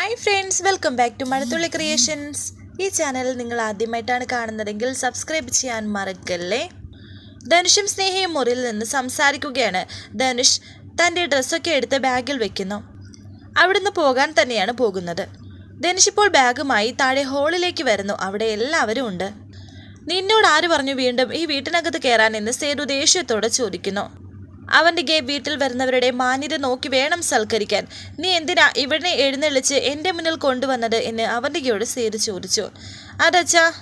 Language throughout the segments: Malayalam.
Hi friends welcome back to Mazhathulli creations ഈ ചാനൽ നിങ്ങൾ ആദ്യമായിട്ടാണ് കാണുന്നതെങ്കിൽ സബ്സ്ക്രൈബ് ചെയ്യാൻ മറക്കല്ലേ? ധനുഷും സ്നേഹയും മുറിയിൽ നിന്ന് സംസാരിക്കുകയാണ്. ധനുഷ് തന്റെ ഡ്രസ്സൊക്കെ എടുത്ത് ബാഗിൽ വെക്കുന്നു. അവിടുന്ന് പോകാൻ തന്നെയാണ് പോകുന്നത്. ധനുഷ് ഇപ്പോൾ ബാഗുമായി താഴെ ഹോളിലേക്ക് വരുന്നു. അവിടെ എല്ലാവരും ഉണ്ട്. നിന്നോട് ആര് പറഞ്ഞു വീണ്ടും ഈ വീട്ടിനകത്ത് കയറാൻ എന്ന് സേതു ദേഷ്യത്തോടെ ചോദിക്കുന്നു. അവന്റെ ഗേ വീട്ടിൽ വരുന്നവരുടെ മാന്യത നോക്കി വേണം സൽക്കരിക്കാൻ. നീ എന്തിനാ ഇവിടെ എഴുന്നള്ളിച്ച് എന്റെ മുന്നിൽ കൊണ്ടുവന്നത് എന്ന് അവന്തികയോട് സേതു ചോദിച്ചു. അതച്ഛാ.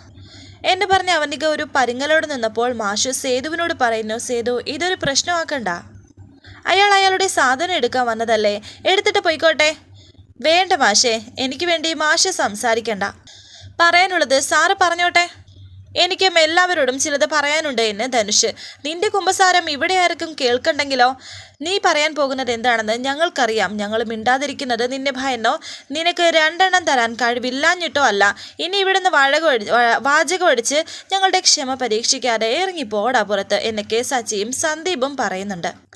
എന്ന് പറഞ്ഞ് അവന്തിക ഒരു പരിങ്ങലോട് നിന്നപ്പോൾ മാഷു സേതുവിനോട് പറയുന്നു സേതു ഇതൊരു പ്രശ്നമാക്കണ്ട. അയാൾ അയാളുടെ സാധനം എടുക്കാൻ വന്നതല്ലേ? എടുത്തിട്ട് പോയിക്കോട്ടെ. വേണ്ട മാഷേ എനിക്ക് വേണ്ടി മാഷ് സംസാരിക്കണ്ട. പറയാനുള്ളത് സാറ് പറഞ്ഞോട്ടെ. എനിക്കും എല്ലാവരോടും ചിലത് പറയാനുണ്ട് എന്ന് ധനുഷ്. നിന്റെ കുമ്പസാരം ഇവിടെ ആർക്കും കേൾക്കണ്ടെങ്കിലോ? നീ പറയാൻ പോകുന്നത് എന്താണെന്ന് ഞങ്ങൾക്കറിയാം. ഞങ്ങൾ മിണ്ടാതിരിക്കുന്നത് നിന്നെ ഭയന്നോ? നിനക്ക് രണ്ടെണ്ണം തരാൻ കഴിവില്ലാഞ്ഞിട്ടോ അല്ല. ഇനി ഇവിടുന്ന് വാഴകം വാചകം അടിച്ച് ഞങ്ങളുടെ ക്ഷമ പരീക്ഷിക്കാതെ ഇറങ്ങിപ്പോടാ പുറത്ത് എന്നൊക്കെ സച്ചിയും സന്ദീപും പറയുന്നുണ്ട്.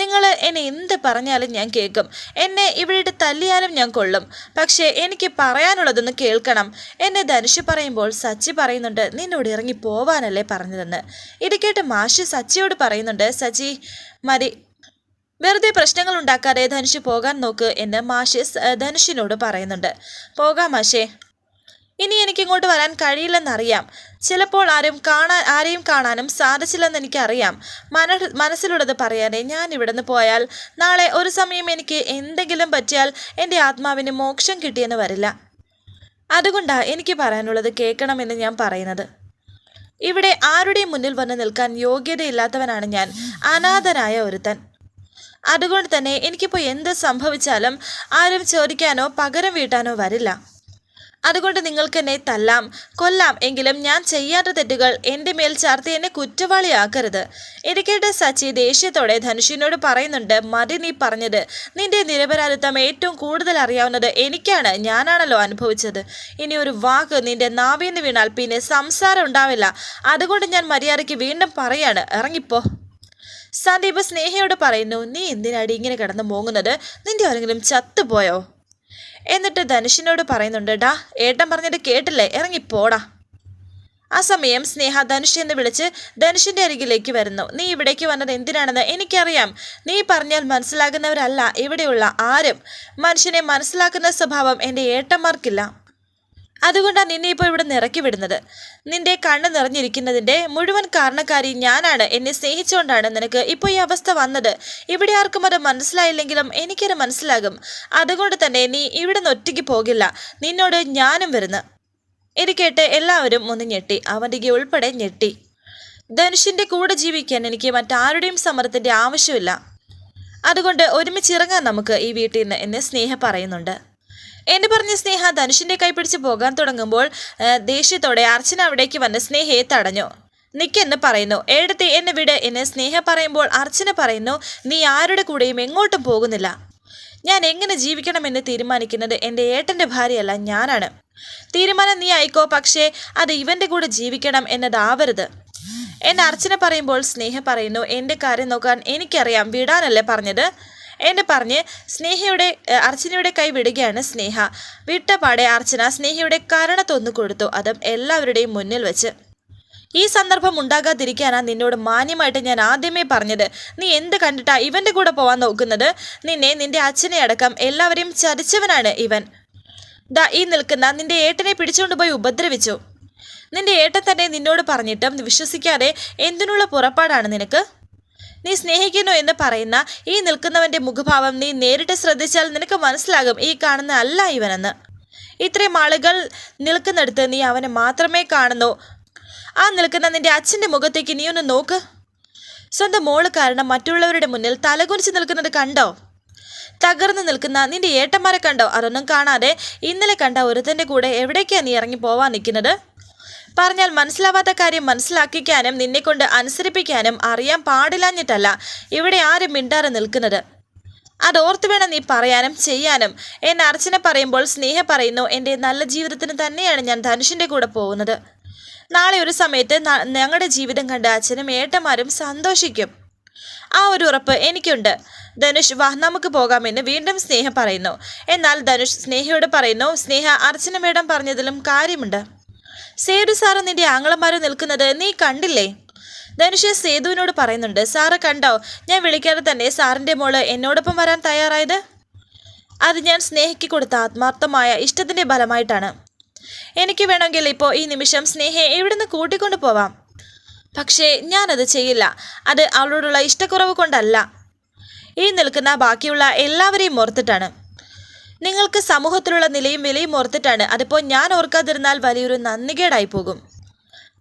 നിങ്ങൾ എന്നെ എന്ത് പറഞ്ഞാലും ഞാൻ കേൾക്കും. എന്നെ ഇവിടെ തല്ലിയാലും ഞാൻ കൊള്ളും. പക്ഷേ എനിക്ക് പറയാനുള്ളതൊന്ന് കേൾക്കണം. എന്നെ ധനുഷ് പറയുമ്പോൾ സച്ചി പറയുന്നുണ്ട് നിന്നോട് ഇറങ്ങി പോവാനല്ലേ പറഞ്ഞതെന്ന്. ഇടയ്ക്കേട്ട് കേട്ട് മാഷി സച്ചിയോട് പറയുന്നുണ്ട് സച്ചി മതി. വെറുതെ പ്രശ്നങ്ങൾ ഉണ്ടാക്കാതെ ധനുഷ് പോകാൻ നോക്ക് എന്ന് മാഷി ധനുഷിനോട് പറയുന്നുണ്ട്. പോകാം മാഷേ. ഇനി എനിക്കിങ്ങോട്ട് വരാൻ കഴിയില്ലെന്നറിയാം. ചിലപ്പോൾ ആരും കാണാൻ ആരെയും കാണാനും സാധിച്ചില്ലെന്ന് എനിക്കറിയാം. മന മനസ്സിലുള്ളത് പറയാനേ ഞാൻ ഇവിടുന്ന് പോയാൽ നാളെ ഒരു സമയം എനിക്ക് എന്തെങ്കിലും പറ്റിയാൽ എന്റെ ആത്മാവിന് മോക്ഷം കിട്ടിയെന്ന് വരില്ല. അതുകൊണ്ടാണ് എനിക്ക് പറയാനുള്ളത് കേൾക്കണമെന്ന് ഞാൻ പറയുന്നത്. ഇവിടെ ആരുടെയും മുന്നിൽ വന്ന് നിൽക്കാൻ യോഗ്യതയില്ലാത്തവനാണ് ഞാൻ. അനാഥനായ ഒരുത്തൻ. അതുകൊണ്ട് തന്നെ എനിക്കിപ്പോൾ എന്ത് സംഭവിച്ചാലും ആരും ചോദിക്കാനോ പകരം വീട്ടാനോ വരില്ല. അതുകൊണ്ട് നിങ്ങൾക്ക് എന്നെ തല്ലാം കൊല്ലാം എങ്കിലും ഞാൻ ചെയ്യാത്ത തെറ്റുകൾ എന്റെ മേൽ ചാർത്തി എന്നെ കുറ്റവാളിയാക്കരുത്. ഇടയ്ക്കിടെ സച്ചി ദേഷ്യത്തോടെ ധനുഷിനോട് പറയുന്നുണ്ട് മതി നീ പറഞ്ഞത്. നിന്റെ നിരപരാധിത്വം ഏറ്റവും കൂടുതൽ അറിയാവുന്നത് എനിക്കാണ്. ഞാനാണല്ലോ അനുഭവിച്ചത്. ഇനി ഒരു വാക്ക് നിന്റെ നാവിന്ന് വീണാൽ പിന്നെ സംസാരം ഉണ്ടാവില്ല. അതുകൊണ്ട് ഞാൻ മര്യാദയ്ക്ക് വീണ്ടും പറയാണ്. ഇറങ്ങിപ്പോ. സന്ദീപ് സ്നേഹയോട് പറയുന്നു നീ എന്തിനാടി ഇങ്ങനെ കിടന്ന് മോങ്ങുന്നത്? നിന്റെ ആരെങ്കിലും ചത്തുപോയോ? എന്നിട്ട് ധനുഷിനോട് പറയുന്നുണ്ട് ഡാ ഏട്ടൻ പറഞ്ഞിട്ട് കേട്ടില്ലേ? ഇറങ്ങിപ്പോടാ ആ സമയം സ്നേഹ ധനുഷ് എന്ന് വിളിച്ച് ധനുഷിന്റെ അരികിലേക്ക് വരുന്നു. നീ ഇവിടേക്ക് വന്നത് എന്തിനാണെന്ന് എനിക്കറിയാം. നീ പറഞ്ഞാൽ മനസ്സിലാകുന്നവരല്ല ഇവിടെയുള്ള ആരും. മനുഷ്യനെ മനസ്സിലാക്കുന്ന സ്വഭാവം എന്റെ ഏട്ടന്മാർക്കില്ല. അതുകൊണ്ടാണ് നിന്നെ ഇപ്പോൾ ഇവിടെ നിറക്കി വിടുന്നത്. നിന്റെ കണ്ണ് നിറഞ്ഞിരിക്കുന്നതിന്റെ മുഴുവൻ കാരണക്കാരി ഞാനാണ്. എന്നെ സ്നേഹിച്ചുകൊണ്ടാണ് നിനക്ക് ഇപ്പോൾ ഈ അവസ്ഥ വന്നത്. ഇവിടെ ആർക്കും അത് മനസ്സിലായില്ലെങ്കിലും എനിക്കത് മനസ്സിലാകും. അതുകൊണ്ട് തന്നെ നീ ഇവിടെ നിന്ന് ഒറ്റയ്ക്ക് പോകില്ല. നിന്നോട് ഞാനും വരുന്നു. ഇത് കേട്ട് എല്ലാവരും ഒന്ന് ഞെട്ടി. അവന്റെ ഉൾപ്പെടെ ഞെട്ടി. ധനുഷിന്റെ കൂടെ ജീവിക്കാൻ എനിക്ക് മറ്റാരുടെയും സമ്മതത്തിന്റെ ആവശ്യമില്ല. അതുകൊണ്ട് ഒരുമിച്ച് ഇറങ്ങാൻ നമുക്ക് ഈ വീട്ടിൽ നിന്ന് എന്ന് സ്നേഹ പറയുന്നുണ്ട്. എന്ന് പറഞ്ഞ് സ്നേഹ ധനുഷിന്റെ കൈ പിടിച്ച് പോകാൻ തുടങ്ങുമ്പോൾ ദേഷ്യത്തോടെ അർച്ചന അവിടേക്ക് വന്ന് സ്നേഹയെ തടഞ്ഞു. നിക്കെന്ന് പറയുന്നു എഴുത്തി എന്നെ വിട് എന്ന് സ്നേഹ പറയുമ്പോൾ അർച്ചന പറയുന്നു നീ ആരുടെ കൂടെയും എങ്ങോട്ടും പോകുന്നില്ല. ഞാൻ എങ്ങനെ ജീവിക്കണമെന്ന് തീരുമാനിക്കുന്നത് എന്റെ ഏട്ടന്റെ ഭാര്യയല്ല ഞാനാണ്. തീരുമാനം നീ ആയിക്കോ പക്ഷേ അത് ഇവന്റെ കൂടെ ജീവിക്കണം എന്നതാവരുത്. എന്ന് അർച്ചന പറയുമ്പോൾ സ്നേഹ പറയുന്നു എന്റെ കാര്യം നോക്കാൻ എനിക്കറിയാം വിടാനല്ലേ പറഞ്ഞത്? എന്ന് പറഞ്ഞ് സ്നേഹയുടെ അർച്ചനയുടെ കൈ വിടുകയാണ് സ്നേഹ. വിട്ടപാടെ അർച്ചന സ്നേഹയുടെ കരണത്തൊന്നു കൊടുത്തു. അതും എല്ലാവരുടെയും മുന്നിൽ വെച്ച്. ഈ സന്ദർഭം ഉണ്ടാകാതിരിക്കാനാ നിന്നോട് മാന്യമായിട്ട് ഞാൻ ആദ്യമേ പറഞ്ഞത്. നീ എന്ത് കണ്ടിട്ടാ ഇവന്റെ കൂടെ പോവാൻ നോക്കുന്നത്? നിന്നെ നിന്റെ അച്ഛനെ അടക്കം എല്ലാവരെയും ചതിച്ചവനാണ് ഇവൻ. ദാ ഈ നിൽക്കുന്ന നിന്റെ ഏട്ടനെ പിടിച്ചുകൊണ്ട് പോയി ഉപദ്രവിച്ചു. നിന്റെ ഏട്ടൻ തന്നെ നിന്നോട് പറഞ്ഞിട്ടും വിശ്വസിക്കാതെ എന്തിനുള്ള പുറപ്പാടാണ് നിനക്ക്? നീ സ്നേഹിക്കുന്നു എന്ന് പറയുന്ന ഈ നിൽക്കുന്നവന്റെ മുഖഭാവം നീ നേരിട്ട് ശ്രദ്ധിച്ചാൽ നിനക്ക് മനസ്സിലാകും ഈ കാണുന്ന അല്ല ഇവനെന്ന്. ഇത്രയും ആളുകൾ നിൽക്കുന്നിടത്ത് നീ അവനെ മാത്രമേ കാണുന്നു. ആ നിൽക്കുന്ന നിന്റെ അച്ഛന്റെ മുഖത്തേക്ക് നീ ഒന്ന് നോക്ക്. സ്വന്തം മോൾ കാരണം മറ്റുള്ളവരുടെ മുന്നിൽ തലകുനിച്ച് നിൽക്കുന്നത് കണ്ടോ? തകർന്നു നിൽക്കുന്ന നിന്റെ ഏട്ടന്മാരെ കണ്ടോ? അതൊന്നും കാണാതെ ഇന്നലെ കണ്ട ഒരുത്തന്റെ കൂടെ എവിടേക്കാണ് നീ ഇറങ്ങി പോവാൻ നിൽക്കുന്നത്? പറഞ്ഞാൽ മനസ്സിലാവാത്ത കാര്യം മനസ്സിലാക്കിക്കാനും നിന്നെക്കൊണ്ട് അനുസരിപ്പിക്കാനും അറിയാൻ പാടില്ലാഞ്ഞിട്ടല്ല ഇവിടെ ആരും മിണ്ടാതെ നിൽക്കുന്നത്. അതോർത്ത് വേണം നീ പറയാനും ചെയ്യാനും. എന്നെ അർച്ചന പറയുമ്പോൾ സ്നേഹ പറയുന്നു എന്റെ നല്ല ജീവിതത്തിന് തന്നെയാണ് ഞാൻ ധനുഷിന്റെ കൂടെ പോകുന്നത്. നാളെ ഒരു സമയത്ത് ഞങ്ങളുടെ ജീവിതം കണ്ട് അച്ഛനും ഏട്ടന്മാരും സന്തോഷിക്കും. ആ ഒരു ഉറപ്പ് എനിക്കുണ്ട്. ധനുഷ് വാ നമുക്ക് പോകാമെന്ന് വീണ്ടും സ്നേഹ പറയുന്നു. എന്നാൽ ധനുഷ് സ്നേഹയോട് പറയുന്നു സ്നേഹ അർച്ചന മേഡം പറഞ്ഞതിലും കാര്യമുണ്ട്. സേതു സാറ് നിന്റെ ആങ്ങളമാര് നിൽക്കുന്നത് നീ കണ്ടില്ലേ? ധനുഷ് സേതുവിനോട് പറയുന്നുണ്ട് സാറ് കണ്ടോ? ഞാൻ വിളിക്കാതെ തന്നെ സാറിന്റെ മോൾ എന്നോടൊപ്പം വരാൻ തയ്യാറായത്? അത് ഞാൻ സ്നേഹിക്ക് കൊടുത്ത ആത്മാർത്ഥമായ ഇഷ്ടത്തിന്റെ ഫലമായിട്ടാണ്. എനിക്ക് വേണമെങ്കിൽ ഇപ്പോൾ ഈ നിമിഷം സ്നേഹയെ ഇവിടുന്ന് കൂട്ടിക്കൊണ്ടു പോവാം? പക്ഷേ ഞാനത് ചെയ്യില്ല. അത് അവളോടുള്ള ഇഷ്ടക്കുറവ് കൊണ്ടല്ല. ഈ നിൽക്കുന്ന ബാക്കിയുള്ള എല്ലാവരെയും ഓർത്തിട്ടാണ്. നിങ്ങൾക്ക് സമൂഹത്തിലുള്ള നിലയും വിലയും ഓർത്തിട്ടാണ്. അതിപ്പോൾ ഞാൻ ഓർക്കാതിരുന്നാൽ വലിയൊരു നന്ദികേടായി പോകും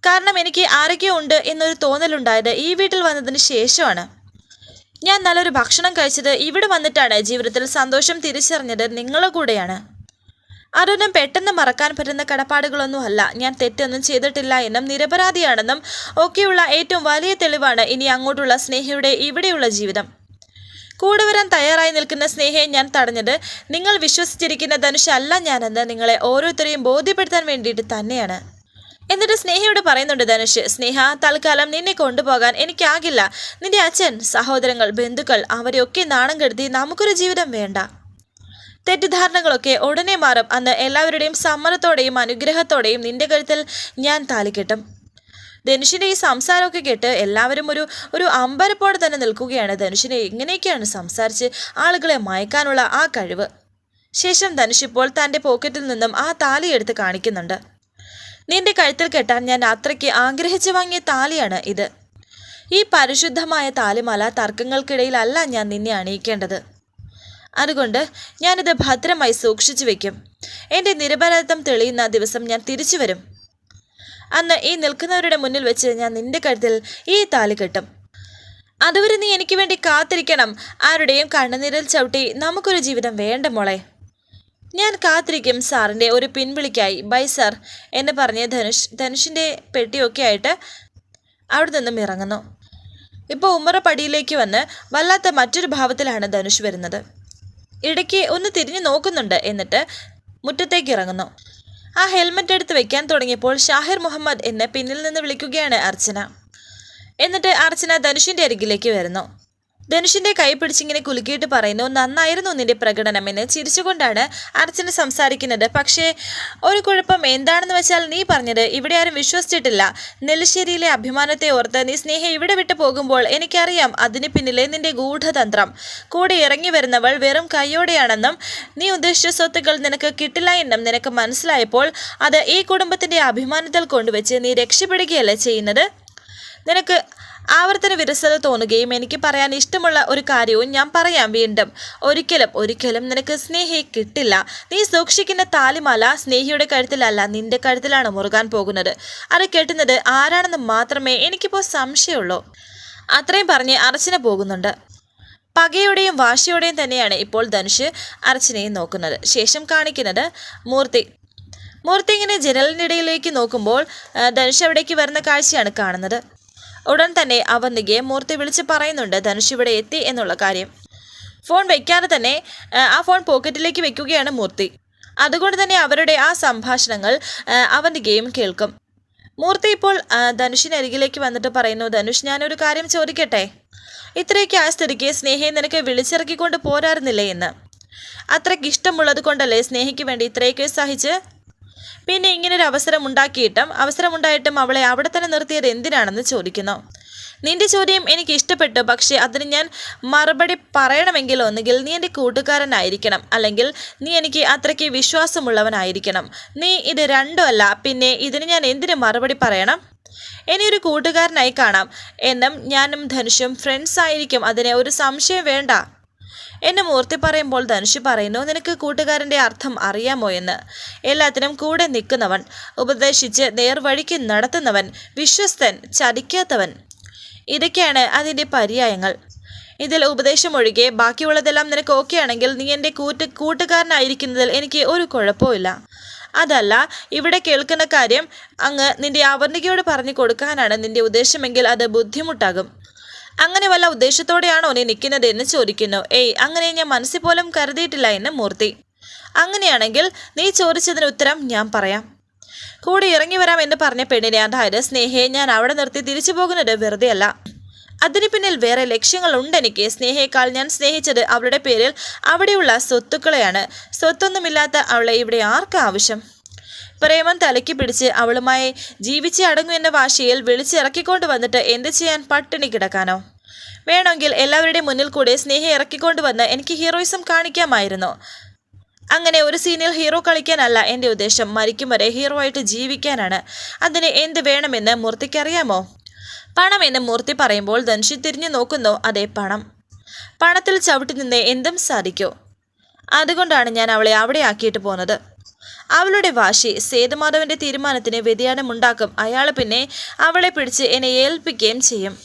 കാരണം എനിക്ക് ആരൊക്കെയോ ഉണ്ട് എന്നൊരു തോന്നലുണ്ടായത് ഈ വീട്ടിൽ വന്നതിന് ശേഷമാണ്. ഞാൻ നല്ലൊരു ഭക്ഷണം കഴിച്ചത് ഇവിടെ വന്നിട്ടാണ്. ജീവിതത്തിൽ സന്തോഷം തിരിച്ചറിഞ്ഞത് നിങ്ങളെ കൂടെയാണ്. അതൊന്നും പെട്ടെന്ന് മറക്കാൻ പറ്റുന്ന കടപ്പാടുകളൊന്നും അല്ല. ഞാൻ തെറ്റൊന്നും ചെയ്തിട്ടില്ല എന്നും നിരപരാധിയാണെന്നും ഒക്കെയുള്ള ഏറ്റവും വലിയ തെളിവാണ് ഇനി അങ്ങോട്ടുള്ള സ്നേഹയുടെ ഇവിടെയുള്ള ജീവിതം. കൂടെ വരാൻ തയ്യാറായി നിൽക്കുന്ന സ്നേഹയെ ഞാൻ തടഞ്ഞത് നിങ്ങൾ വിശ്വസിച്ചിരിക്കുന്ന ധനുഷ് അല്ല ഞാനെന്ന് നിങ്ങളെ ഓരോരുത്തരെയും ബോധ്യപ്പെടുത്താൻ വേണ്ടിയിട്ട് തന്നെയാണ്. എന്നിട്ട് സ്നേഹയോട് പറയുന്നുണ്ട് ധനുഷ് സ്നേഹ തൽക്കാലം നിന്നെ കൊണ്ടുപോകാൻ എനിക്കാകില്ല. നിന്റെ അച്ഛൻ സഹോദരങ്ങൾ ബന്ധുക്കൾ അവരെയൊക്കെ നാണം കെടുത്തി നമുക്കൊരു ജീവിതം വേണ്ട. തെറ്റിദ്ധാരണകളൊക്കെ ഉടനെ മാറും. അന്ന് എല്ലാവരുടെയും സമ്മതത്തോടെയും അനുഗ്രഹത്തോടെയും നിന്റെ കഴുത്തിൽ ഞാൻ താലിക്കെട്ടും. ധനുഷിന്റെ ഈ സംസാരമൊക്കെ കേട്ട് എല്ലാവരും ഒരു ഒരു അമ്പരപ്പോടെ തന്നെ നിൽക്കുകയാണ്. ധനുഷിനെ എങ്ങനെയൊക്കെയാണ് സംസാരിച്ച് ആളുകളെ മയക്കാനുള്ള ആ കഴിവ്? ശേഷം ധനുഷ് ഇപ്പോൾ തന്റെ പോക്കറ്റിൽ നിന്നും ആ താലി എടുത്ത് കാണിക്കുന്നുണ്ട്. നിന്റെ കഴുത്തിൽ കെട്ടാൻ ഞാൻ അത്രയ്ക്ക് ആഗ്രഹിച്ചു വാങ്ങിയ താലിയാണ് ഇത്. ഈ പരിശുദ്ധമായ താലിമാല തർക്കങ്ങൾക്കിടയിലല്ല ഞാൻ നിന്നെ അണിയിക്കേണ്ടത്. അതുകൊണ്ട് ഞാനിത് ഭദ്രമായി സൂക്ഷിച്ചു വയ്ക്കും എന്റെ നിരപരാധിത്വം തെളിയുന്ന ദിവസം ഞാൻ തിരിച്ചു വരും അന്ന് ഈ നിൽക്കുന്നവരുടെ മുന്നിൽ വെച്ച് ഞാൻ നിന്റെ കഴുത്തിൽ ഈ താലി കെട്ടും. അതുവരെ നീ എനിക്ക് വേണ്ടി കാത്തിരിക്കണം. ആരുടെയും കണ്ണുനീരിൽ ചവിട്ടി നമുക്കൊരു ജീവിതം വേണ്ട മോളെ. ഞാൻ കാത്തിരിക്കും സാറിന്റെ ഒരു പിൻവിളിക്കായി. ബൈ സാർ എന്ന് പറഞ്ഞ് ധനുഷ് ധനുഷിന്റെ പെട്ടിയൊക്കെ ആയിട്ട് അവിടെ നിന്നും ഇറങ്ങുന്നു. ഇപ്പോൾ ഉമ്മറ പടിയിലേക്ക് വന്ന് വല്ലാത്ത മറ്റൊരു ഭാവത്തിലാണ് ധനുഷ് വരുന്നത്. ഇടയ്ക്ക് ഒന്ന് തിരിഞ്ഞു നോക്കുന്നുണ്ട് എന്നിട്ട് മുറ്റത്തേക്ക് ഇറങ്ങുന്നു. ആ ഹെൽമെറ്റ് എടുത്ത് വെക്കാൻ തുടങ്ങിയപ്പോൾ ഷാഹിർ മുഹമ്മദ് എന്ന് പിന്നിൽ നിന്ന് വിളിക്കുകയാണ് അർച്ചന. എന്നിട്ട് അർച്ചന ധനുഷിന്റെ അരികിലേക്ക് വരുന്നു. ധനുഷിന്റെ കൈ പിടിച്ചിങ്ങനെ കുലുക്കിയിട്ട് പറയുന്നു നന്നായിരുന്നു നിന്റെ പ്രകടനമെന്ന് ചിരിച്ചുകൊണ്ടാണ് അർച്ചന സംസാരിക്കുന്നത്. പക്ഷേ ഒരു കുഴപ്പം എന്താണെന്ന് വെച്ചാൽ നീ പറഞ്ഞത് ഇവിടെ ആരും വിശ്വസിച്ചിട്ടില്ല. നെല്ലിശ്ശേരിയിലെ അഭിമാനത്തെ ഓർത്ത് നീ സ്നേഹ ഇവിടെ വിട്ടു പോകുമ്പോൾ എനിക്കറിയാം അതിന് പിന്നിലെ നിന്റെ ഗൂഢതന്ത്രം. കൂടെ ഇറങ്ങി വരുന്നവൾ വെറും കൈയോടെയാണെന്നും നീ ഉദ്ദേശിച്ച സ്വത്തുക്കൾ നിനക്ക് കിട്ടില്ല എന്നും നിനക്ക് മനസ്സിലായപ്പോൾ അത് ഈ കുടുംബത്തിന്റെ അഭിമാനത്തിൽ കൊണ്ടുവച്ച് നീ രക്ഷപ്പെടുകയല്ലേ ചെയ്യുന്നത്? നിനക്ക് ആവർത്തന വിരസത തോന്നുകയും എനിക്ക് പറയാൻ ഇഷ്ടമുള്ള ഒരു കാര്യവും ഞാൻ പറയാം വീണ്ടും. ഒരിക്കലും ഒരിക്കലും നിനക്ക് സ്നേഹി കിട്ടില്ല. നീ സൂക്ഷിക്കുന്ന താലിമാല സ്നേഹിയുടെ കഴുത്തിലല്ല നിന്റെ കഴുത്തിലാണ് മുറുകാൻ പോകുന്നത്. അത് കെട്ടുന്നത് ആരാണെന്ന് മാത്രമേ എനിക്കിപ്പോൾ സംശയമുള്ളൂ. അത്രയും പറഞ്ഞ് അർച്ചന പോകുന്നുണ്ട്. പകയുടെയും വാശിയോടെയും തന്നെയാണ് ഇപ്പോൾ ധനുഷ് അർച്ചനയെ നോക്കുന്നത്. ശേഷം കാണിക്കുന്നത് മൂർത്തി. മൂർത്തി ഇങ്ങനെ ജനലിനിടയിലേക്ക് നോക്കുമ്പോൾ ധനുഷ് അവിടേക്ക് വരുന്ന കാഴ്ചയാണ് കാണുന്നത്. ഉടൻ തന്നെ അവന്തികയെ മൂർത്തി വിളിച്ച് പറയുന്നുണ്ട് ധനുഷ് ഇവിടെ എത്തി എന്നുള്ള കാര്യം. ഫോൺ വെക്കാതെ തന്നെ ആ, ഫോൺ പോക്കറ്റിലേക്ക് വെക്കുകയാണ് മൂർത്തി. അതുകൊണ്ട് തന്നെ അവരുടെ ആ സംഭാഷണങ്ങൾ അവന്തികയും കേൾക്കും. മൂർത്തി ഇപ്പോൾ ധനുഷിനരികിലേക്ക് വന്നിട്ട് പറയുന്നു ധനുഷ് ഞാനൊരു കാര്യം ചോദിക്കട്ടെ? ഇത്രയൊക്കെ ആ സ്ഥിതിക്ക് സ്നേഹയെ നിനക്ക് വിളിച്ചിറക്കിക്കൊണ്ട് പോരായിരുന്നില്ലേ എന്ന്? അത്രയ്ക്ക് ഇഷ്ടമുള്ളത് കൊണ്ടല്ലേ സ്നേഹയ്ക്ക് വേണ്ടി ഇത്രയൊക്കെ സഹിച്ച് പിന്നെ ഇങ്ങനൊരു അവസരം ഉണ്ടാക്കിയിട്ടും അവസരമുണ്ടായിട്ടും അവളെ അവിടെ തന്നെ നിർത്തിയത് എന്തിനാണെന്ന് ചോദിക്കുന്നു. നിന്റെ ചോദ്യം എനിക്ക് ഇഷ്ടപ്പെട്ടു പക്ഷേ അതിന് ഞാൻ മറുപടി പറയണമെങ്കിൽ ഒന്നുകിൽ നീ എന്റെ കൂട്ടുകാരനായിരിക്കണം അല്ലെങ്കിൽ നീ എനിക്ക് അത്രയ്ക്ക് വിശ്വാസമുള്ളവനായിരിക്കണം. നീ ഇത് രണ്ടുമല്ല പിന്നെ ഇതിന് ഞാൻ എന്തിനു മറുപടി പറയണം? ഇനി ഒരു കൂട്ടുകാരനായി കാണാം. എന്നും ഞാനും ധനുഷും ഫ്രണ്ട്സ് ആയിരിക്കും അതിനെ ഒരു സംശയം വേണ്ട. എന്നെ മൂർത്തി പറയുമ്പോൾ ധനുഷ് പറയുന്നു നിനക്ക് കൂട്ടുകാരന്റെ അർത്ഥം അറിയാമോ എന്ന്? എല്ലാത്തിനും കൂടെ നിൽക്കുന്നവൻ ഉപദേശിച്ച് നേർവഴിക്ക് നടത്തുന്നവൻ വിശ്വസ്തൻ ചതിക്കാത്തവൻ. ഇതൊക്കെയാണ് അതിന്റെ പര്യായങ്ങൾ. ഇതിൽ ഉപദേശമൊഴികെ ബാക്കിയുള്ളതെല്ലാം നിനക്ക് ഓക്കെ ആണെങ്കിൽ നീ എന്റെ കൂട്ട് കൂട്ടുകാരനായിരിക്കുന്നതിൽ എനിക്ക് ഒരു കുഴപ്പമില്ല അതല്ല ഇവിടെ കേൾക്കുന്ന കാര്യം അങ്ങ് നിന്റെ ആവർണികയോട് പറഞ്ഞു കൊടുക്കാനാണ് നിന്റെ ഉദ്ദേശമെങ്കിൽ അത് ബുദ്ധിമുട്ടാകും. അങ്ങനെ വല്ല ഉദ്ദേശത്തോടെയാണോ നീ നിൽക്കുന്നത് എന്ന് ചോദിക്കുന്നു. ഏയ് അങ്ങനെ ഞാൻ മനസ്സിൽ പോലും കരുതിയിട്ടില്ല എന്ന് മൂർത്തി. അങ്ങനെയാണെങ്കിൽ നീ ചോദിച്ചതിന് ഉത്തരം ഞാൻ പറയാം. കൂടെ ഇറങ്ങി വരാം എന്ന് പറഞ്ഞ പെണ്ണിനെ അതായത് സ്നേഹയെ ഞാൻ അവിടെ നിർത്തി തിരിച്ചു പോകുന്നത് വെറുതെയല്ല. അതിന് പിന്നിൽ വേറെ ലക്ഷ്യങ്ങളുണ്ട് എനിക്ക്. സ്നേഹയേക്കാൾ ഞാൻ സ്നേഹിച്ചത് അവളുടെ പേരിൽ അവിടെയുള്ള സ്വത്തുക്കളെയാണ്. സ്വത്തൊന്നുമില്ലാത്ത അവളെ ഇവിടെ ആർക്കാ ആവശ്യം പ്രേമം തലയ്ക്ക് പിടിച്ച് അവളുമായി ജീവിച്ച് അടങ്ങും എന്ന വാശിയിൽ വിളിച്ചിറക്കിക്കൊണ്ട് വന്നിട്ട് എന്ത് ചെയ്യാൻ പട്ടിണി കിടക്കാനോ? വേണമെങ്കിൽ എല്ലാവരുടെയും മുന്നിൽ കൂടെ സ്നേഹം ഇറക്കിക്കൊണ്ട് വന്ന് എനിക്ക് ഹീറോയിസം കാണിക്കാമായിരുന്നു. അങ്ങനെ ഒരു സീനിൽ ഹീറോ കളിക്കാനല്ല എന്റെ ഉദ്ദേശം. മരിക്കും വരെ ഹീറോ ആയിട്ട് ജീവിക്കാനാണ്. അതിന് എന്ത് വേണമെന്ന് മൂർത്തിക്കറിയാമോ പണം എന്ന് മൂർത്തി പറയുമ്പോൾ ധനുഷി തിരിഞ്ഞു നോക്കുന്നു. അതേ പണം. പണത്തിൽ ചവിട്ടി നിന്ന് എന്തും സാധിക്കൂ. അതുകൊണ്ടാണ് ഞാൻ അവളെ അവിടെ ആക്കിയിട്ട് പോന്നത്. അവളുടെ വാശി സേതുമാധവന്റെ തീരുമാനത്തിന് വ്യതിയാനമുണ്ടാക്കും. അയാൾ പിന്നെ അവളെ പിടിച്ച് എന്നെ ഏൽപ്പിക്കുകയും ചെയ്യും.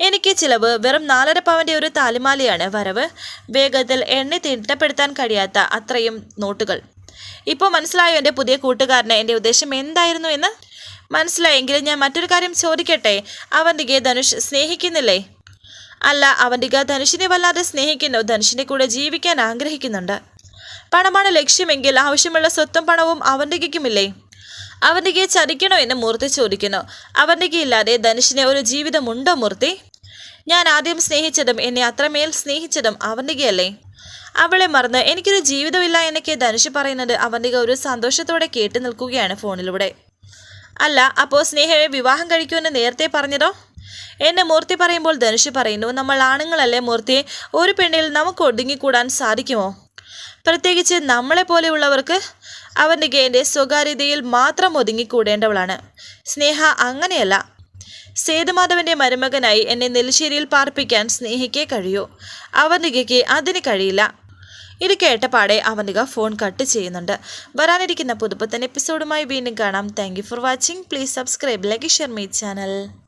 എനിക്ക് ചിലവ് വെറും നാലര പവന്റെ ഒരു താലിമാലയാണ് വരവ്. വേഗത്തിൽ എണ്ണി തിട്ടപ്പെടുത്താൻ കഴിയാത്ത അത്രയും നോട്ടുകൾ. ഇപ്പോൾ മനസ്സിലായോ എന്റെ പുതിയ കൂട്ടുകാരന്? എന്റെ ഉദ്ദേശം എന്തായിരുന്നു എന്ന്? മനസ്സിലായെങ്കിലും ഞാൻ മറ്റൊരു കാര്യം ചോദിക്കട്ടെ? അവന്റെ ധനുഷ് സ്നേഹിക്കുന്നില്ലേ? അല്ല അവന്റെ ധനുഷിനെ വല്ലാതെ സ്നേഹിക്കുന്നു. ധനുഷിന്റെ കൂടെ ജീവിക്കാൻ ആഗ്രഹിക്കുന്നുണ്ട്. പണമാണ് ലക്ഷ്യമെങ്കിൽ ആവശ്യമുള്ള സ്വത്തും പണവും അവന്തികയ്ക്കുമില്ലേ അവന്തികയെ ചതിക്കണോ എന്ന് മൂർത്തി ചോദിക്കുന്നു. അവന്തികയില്ലാതെ ധനുഷിന് ഒരു ജീവിതമുണ്ടോ മൂർത്തി? ഞാൻ ആദ്യം സ്നേഹിച്ചതും എന്നെ അത്രമേൽ സ്നേഹിച്ചതും അവന്തികയല്ലേ അവളെ മറന്ന് എനിക്കൊരു ജീവിതമില്ല എന്നൊക്കെ ധനുഷ് പറയുന്നത് അവന്റെ ഒരു സന്തോഷത്തോടെ കേട്ടു നിൽക്കുകയാണ് ഫോണിലൂടെ. അല്ല അപ്പോ സ്നേഹയെ വിവാഹം കഴിക്കുമെന്ന് നേരത്തെ പറഞ്ഞതോ? എന്നെ മൂർത്തി പറയുമ്പോൾ ധനുഷ് പറയുന്നു നമ്മൾ ആണുങ്ങളല്ലേ മൂർത്തി? ഒരു പെണ്ണിൽ നമുക്ക് ഒടുങ്ങിക്കൂടാൻ സാധിക്കുമോ? പ്രത്യേകിച്ച് നമ്മളെ പോലെയുള്ളവർക്ക് അവന്റെ ഗെയിന്റെ സ്വകാര്യതയിൽ മാത്രം ഒതുങ്ങിക്കൂടേണ്ടവളാണ്. സ്നേഹ അങ്ങനെയല്ല. സേതുമാധവന്റെ മരുമകനായി എന്നെ നെൽശ്ശേരിയിൽ പാർപ്പിക്കാൻ സ്നേഹിക്കേ കഴിയൂ. അവന്തികയ്ക്ക് അതിന് കഴിയില്ല. ഇത് കേട്ടപാടെ അവന്തിക ഫോൺ കട്ട് ചെയ്യുന്നുണ്ട്. വരാനിരിക്കുന്ന പുതുപ്പത്തൻ എപ്പിസോഡുമായി വീണ്ടും കാണാം. Thank for watching please subscribe like share my channel